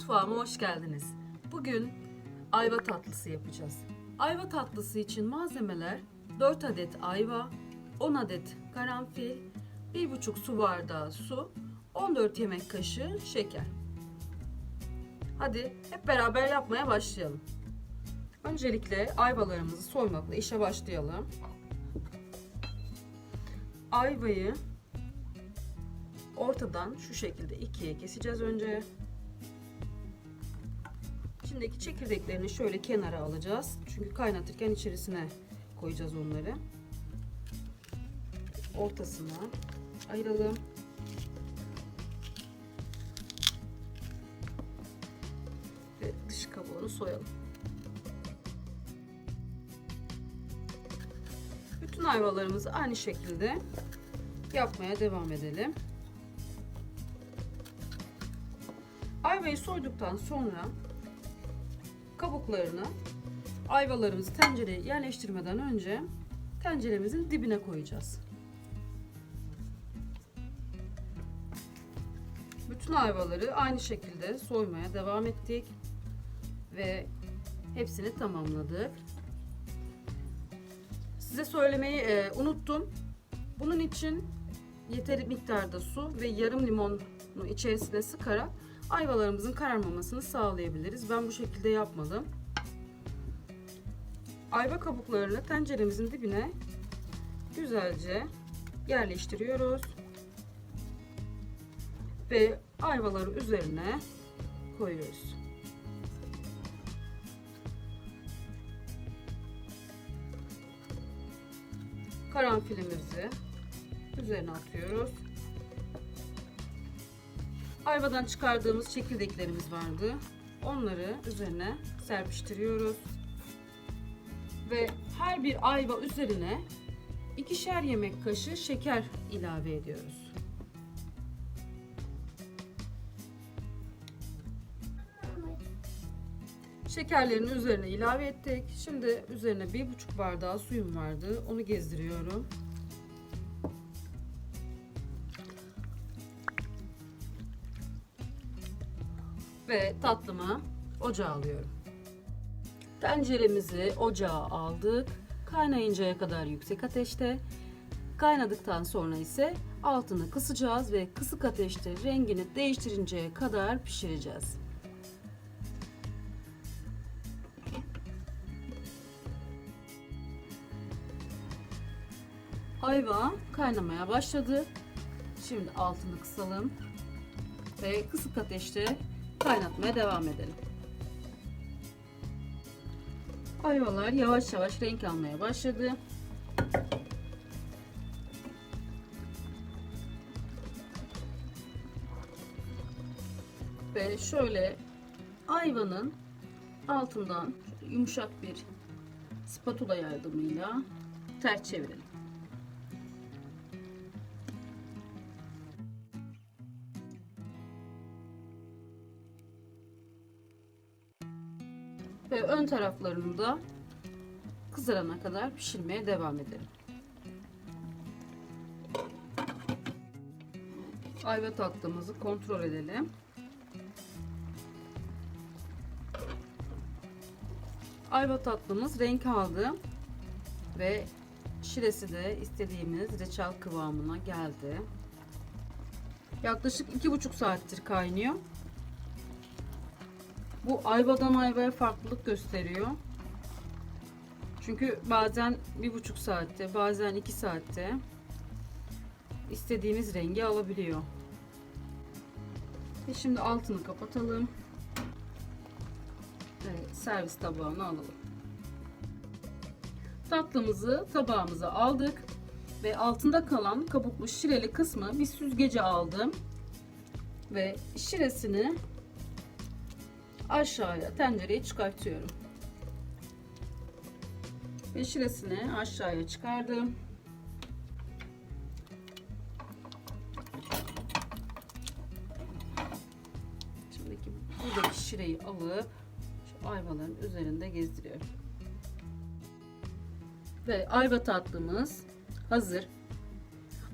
Mutfağıma hoş geldiniz. Bugün ayva tatlısı yapacağız. Ayva tatlısı için malzemeler 4 adet ayva, 10 adet karanfil, 1,5 su bardağı su, 14 yemek kaşığı şeker. Hadi hep beraber yapmaya başlayalım. Öncelikle ayvalarımızı soymakla işe başlayalım. Ayvayı ortadan şu şekilde ikiye keseceğiz önce. İçindeki çekirdeklerini şöyle kenara alacağız. Çünkü kaynatırken içerisine koyacağız onları. Ortasına ayıralım. Ve dış kabuğunu soyalım. Bütün ayvalarımızı aynı şekilde yapmaya devam edelim. Ayvayı soyduktan sonra kabuklarını ayvalarımızı tencereye yerleştirmeden önce tenceremizin dibine koyacağız. Bütün ayvaları aynı şekilde soymaya devam ettik ve hepsini tamamladık. Size söylemeyi e, unuttum. Bunun için yeteri miktarda su ve yarım limonu içerisine sıkarak ayvalarımızın kararmamasını sağlayabiliriz. Ben bu şekilde yapmadım. Ayva kabuklarını tenceremizin dibine güzelce yerleştiriyoruz. Ve ayvaları üzerine koyuyoruz. Karanfilimizi üzerine atıyoruz. Ayvadan çıkardığımız çekirdeklerimiz vardı. Onları üzerine serpiştiriyoruz. Ve her bir ayva üzerine ikişer yemek kaşığı şeker ilave ediyoruz. Şekerlerini üzerine ilave ettik. Şimdi üzerine bir buçuk bardağı suyum vardı. Onu gezdiriyorum. Ve tatlımı ocağa alıyorum. Tenceremizi ocağa aldık. Kaynayıncaya kadar yüksek ateşte. Kaynadıktan sonra ise altını kısacağız ve kısık ateşte rengini değiştirinceye kadar pişireceğiz. Ayva kaynamaya başladı. Şimdi altını kısalım ve kısık ateşte kaynatmaya devam edelim. Ayvalar yavaş yavaş renk almaya başladı. Ve şöyle ayvanın altından yumuşak bir spatula yardımıyla ters çevirelim. Ve ön taraflarını da kızarana kadar pişirmeye devam edelim. Ayva tatlımızı kontrol edelim. Ayva tatlımız renk aldı ve şiresi de istediğimiz reçel kıvamına geldi. Yaklaşık iki buçuk saattir kaynıyor. Bu ayvadan ayvaya farklılık gösteriyor. Çünkü bazen bir buçuk saatte, bazen iki saatte istediğimiz rengi alabiliyor. Ve şimdi altını kapatalım. Evet, servis tabağına alalım. Tatlımızı tabağımıza aldık ve altında kalan kabuklu şireli kısmı bir süzgece aldım ve şiresini aşağıya tencereyi çıkartıyorum. Ve şiresini aşağıya çıkardım. Şimdiki buradaki şireyi alıp şu ayvaların üzerinde gezdiriyorum. Ve ayva tatlımız hazır.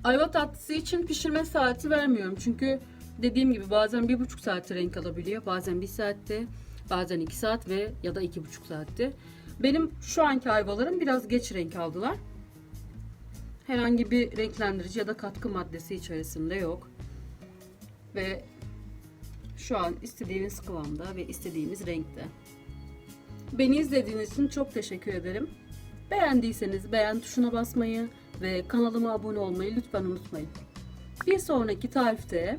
Ayva tatlısı için pişirme saati vermiyorum çünkü Dediğim gibi bazen bir buçuk saatte renk alabiliyor. Bazen bir saatte, bazen iki saat ve ya da iki buçuk saatte. Benim şu anki ayvalarım biraz geç renk aldılar. Herhangi bir renklendirici ya da katkı maddesi içerisinde yok. Ve şu an istediğimiz kıvamda ve istediğimiz renkte. Beni izlediğiniz için çok teşekkür ederim. Beğendiyseniz beğen tuşuna basmayı ve kanalıma abone olmayı lütfen unutmayın. Bir sonraki tarifte